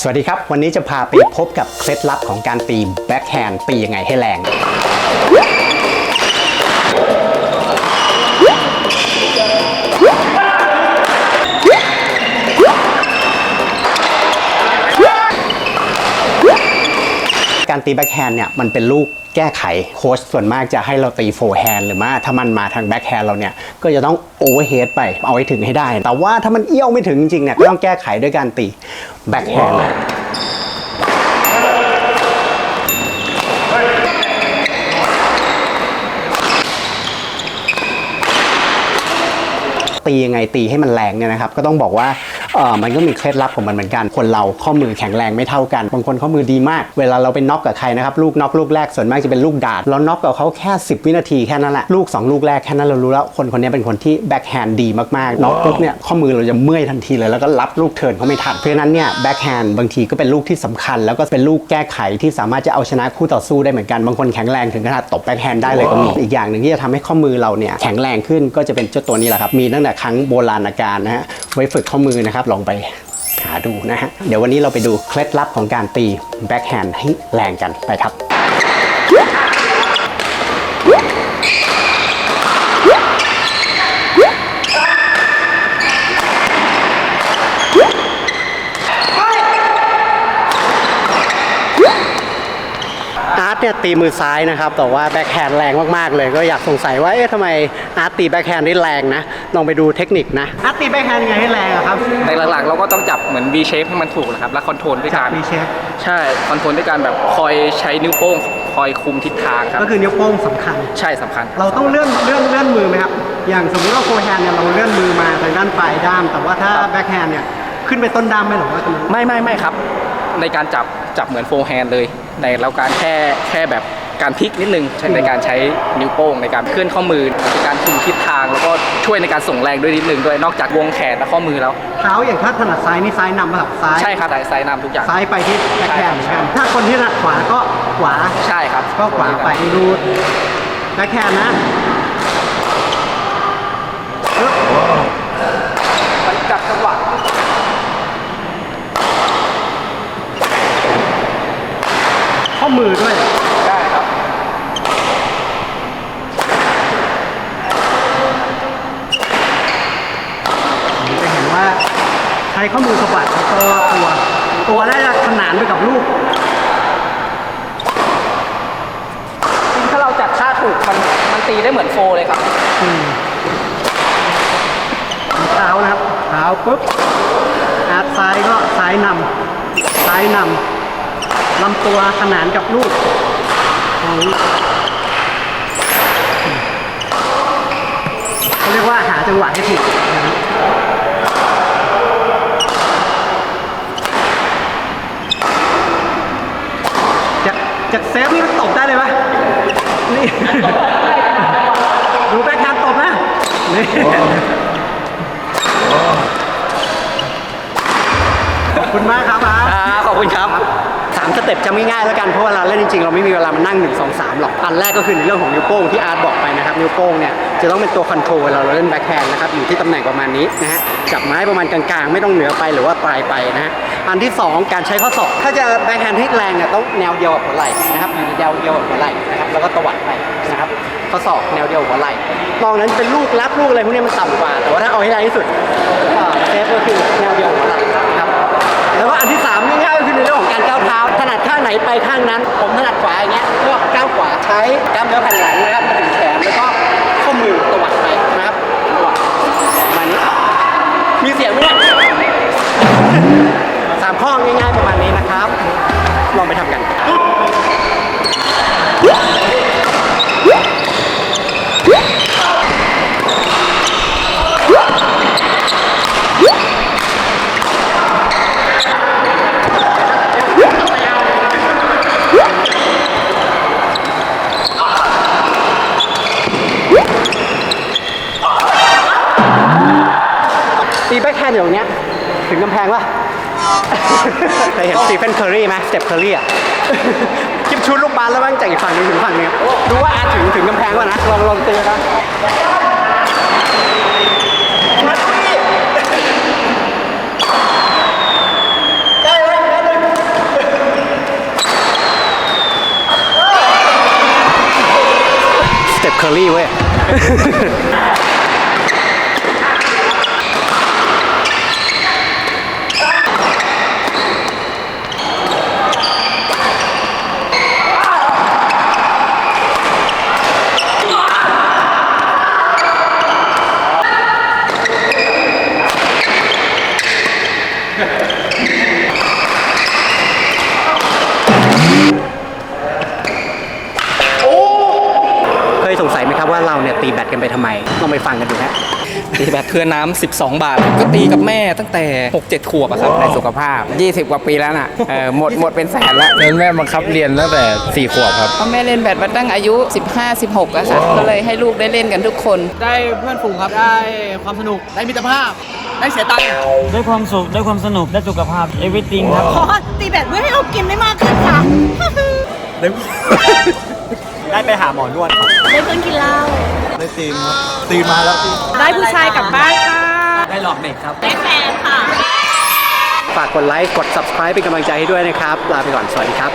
สวัสดีครับ วันนี้จะพาไปพบกับเคล็ดลับของการตีแบ็คแฮนด์ตียังไงให้แรง การตีแบ็คแฮนด์เนี่ยมันเป็นลูก แก้ไขโค้ชส่วนมากจะให้เราตีโฟร์แฮนด์หรือว่าถ้ามันมาทางแบ็คแฮนด์เราเนี่ย ก็จะต้องโอเวอร์เฮดไปเอาให้ถึงให้ได้ แต่ว่าถ้ามันเอี้ยวไม่ถึงจริงเนี่ยก็ต้องแก้ไขด้วยการตีแบ็คแฮนด์ตียังไงตีให้มันแรงเนี่ยนะครับ ก็ต้องบอกว่า เออมันก็มีเคล็ดลับของมันเหมือนกัน คนเราข้อมือแข็งแรงไม่เท่ากันบางคนข้อมือดีมาก เวลาเราไปน็อกกับใครนะครับลูกน็อกลูกแรกส่วนมากจะเป็นลูกดาดเราน็อกกับเขาแค่ 10 วินาทีแค่นั้นแหละลูก 2 ลูกแรกแค่นั้นเรารู้แล้วคนคนนี้เป็นคนที่แบ็คแฮนด์ดีมากๆน็อกปุ๊บเนี่ยข้อมือเราจะเมื่อยทันทีเลยแล้วก็รับลูกเทิร์นเขาไม่ทันเพราะฉะนั้นเนี่ยแบ็คแฮนด์บางทีก็เป็นลูกที่สำคัญ แล้วก็เป็นลูกแก้ไขที่สามารถจะเอาชนะคู่ต่อสู้ได้เหมือนกันบางคนแข็งแรงถึงขนาดตบแบ็คแฮนด์ได้เลยก็มีอีกอย่างหนึ่งที่จะทำให้ข้อมือเราเนี่ยแข็งแรงขึ้นก็จะเป็นเจ้าตัวนี้แหละครับมีตั้งแต่ครั้งโบราณกาลนะฮะไว้ฝึกข้อมือนะครับลองไปหาดูนะฮะเดี๋ยววันนี้เราไปดูเคล็ดลับของการตีแบ็คแฮนด์ให้แรงกันไปครับ อาร์ต เนี่ยตีมือซ้ายนะครับ แต่ว่าแบ็คแฮนด์แรงมากๆเลย ก็อยากสงสัยว่าเอ๊ะทำไมอาร์ตตีแบ็คแฮนด์ได้แรงนะ ลองไปดูเทคนิคนะ อาร์ตตีแบ็คแฮนด์ยังไงให้แรงอะครับ แต่หลักๆ เราก็ต้องจับเหมือน V shape ให้มันถูกนะครับ แล้วคอนโทรลด้วยการมีเชฟใช่ คอนโทรลด้วยการแบบคอยใช้นิ้วโป้ง คอยคุมทิศทางครับ ก็คือนิ้วโป้งสำคัญ ใช่สำคัญ เราต้องเลื่อนเลื่อนเลื่อนมือไหมครับ อย่างสมมติว่าโฟร์แฮนด์เนี่ยเราเลื่อนมือมาทางด้านปลายด้าม แต่ว่าถ้าครับแบ็คแฮนด์เนี่ยขึ้นไปต้นด้ามไหมหรือว่าตรงนั้น ไม่ไม่ไม่ครับ ในการจับ จับเหมือนโฟร์แฮนด์เลย ในเราการแค่แค่แบบการพลิกนิดนึงใช้ในการใช้นิ้วโป้งในการเคลื่อนข้อมือในการคุมทิศทางแล้วก็ช่วยในการส่งแรงด้วยนิดนึงด้วยนอกจากวงแขนและข้อมือแล้ว เท้าอย่างถ้าถนัดซ้ายนี่ซ้ายนำป่ะครับซ้ายใช่ครับสายสายนำทุกอย่างซ้ายไปที่แบ็คแฮนด์เหมือนกันถ้าคนที่ถนัดขวาก็ขวาใช่ครับก็ขวาไปดูแบ็คแฮนด์นะปึ๊บ มันจับจังหวะ ข้อมือด้วย ได้ครับ จะเห็นว่าใช้ข้อมือสะบัดแล้วก็ตัวตัวน่าจะขนานไปกับลูกจริงถ้าเราจัดท่าถูกมันมันตีได้เหมือนโฟเลยครับเท้านะครับเท้าปุ๊บอาร์ตซ้ายก็ซ้ายนำซ้ายนำลำตัวขนานกับลูกของเขาเรียกว่าหาจังหวะให้ถูกนะครับ จากจากเซฟนี่มันตบได้เลยปะนี่ ดูแบ็คแฮนด์ตบนะ นี่ขอบคุณมากครับอาร์ตอ่าขอบคุณครับสามสเต็ปจะไม่ง่ายแล้วกันเพราะเวลาเล่นจริงๆเราไม่มีเวลามานั่ง1 2 3หรอกอันแรกก็คือในเรื่องของนิ้วโป้งที่อาร์ตบอกไปนะครับนิ้วโป้งเนี่ยจะต้องเป็นตัวคอนโทรลเวลาเราเล่นแบ็คแฮนด์นะครับอยู่ที่ตำแหน่งประมาณนี้นะฮะจับไม้ประมาณกลางๆ ไม่ต้องเหนือไปหรือว่าปลายไปนะฮะอันที่ 2 การใช้ข้อศอกถ้าจะแบ็คแฮนด์ให้แรงเนี่ยต้องแนวเดียวกับหัวไหล่นะครับอยู่ในแนวเดียวกับหัวไหล่นะครับแล้วก็ตวัดไปนะครับข้อศอกแนวเดียวกับหัวไหล่นอกนั้นเป็นลูกรับลูกอะไรพวกนี้มันต่ำกว่า แต่ว่าถ้าเอาให้แรงที่สุดเซฟก็คือแนวเดียวกับหัวไหล่ แล้วก็อันที่สามง่ายๆก็คือในเรื่องของการก้าวเท้าถนัดข้างไหนไปข้างนั้น ผมถนัดขวาอย่างเงี้ยก็ก้าวขวาใช้กล้ามเนื้อแผ่นหลังนะครับมาถึงแขนแล้วก็ข้อมือตวัดไปนะครับตวัดประมาณนี้มีเสียงไหมเนี่ยสามข้อง่ายๆประมาณนี้นะครับ ลองไปทำกัน ตีแบ็คแฮนด์อย่างเงี้ย ถึงกำแพงป่ะเคยเห็นสตีเฟนเคอรี่ไหมสเต็ปเคอรี่อะคิปชูลูกบาสแล้วบ้างจากอีกฝั่งนึงถึงฝั่งนึงดูว่าอาถึงถึงกำแพงป่ะนะ ลองลองตีนะสเตปเคอรี่เว้ย เราเนี่ยตีแบตกันไปทำไมลองไปฟังกันดูฮะตีแบบเพื่อน้ำ12 บาท ก็ตีกับแม่ตั้งแต่ 6-7 ขวบอะครับในสุขภาพ 20 กว่าปีแล้วน่ะเออหมดหมดเป็นแสนแล้วโดนแม่บังคับเรียนตั้งแต่ 4 ขวบครับเพราะแม่เล่นแบดมาตั้งอายุ 15-16อะค่ะก็เลยให้ลูกได้เล่นกันทุกคน ได้เพื่อนฝูงครับได้ความสนุกได้มิตรภาพได้เสียตังค์ได้ความสุขได้ความสนุกได้สุขภาพ everything ครับขอตีแบตเพื่อให้เรากินได้มากขึ้นค่ะได้ไปหาหมอนวดครับ ได้เพื่อนกินเหล้าได้ตีมครับตีมาแล้วตีได้ผู้ชายกลับบ้านค่ะ ได้หลอกเด็กครับ ได้แฟนค่ะ ฝากกดไลค์ กด subscribe เป็นกำลังใจให้ด้วยนะครับ ลาไปก่อน สวัสดีครับ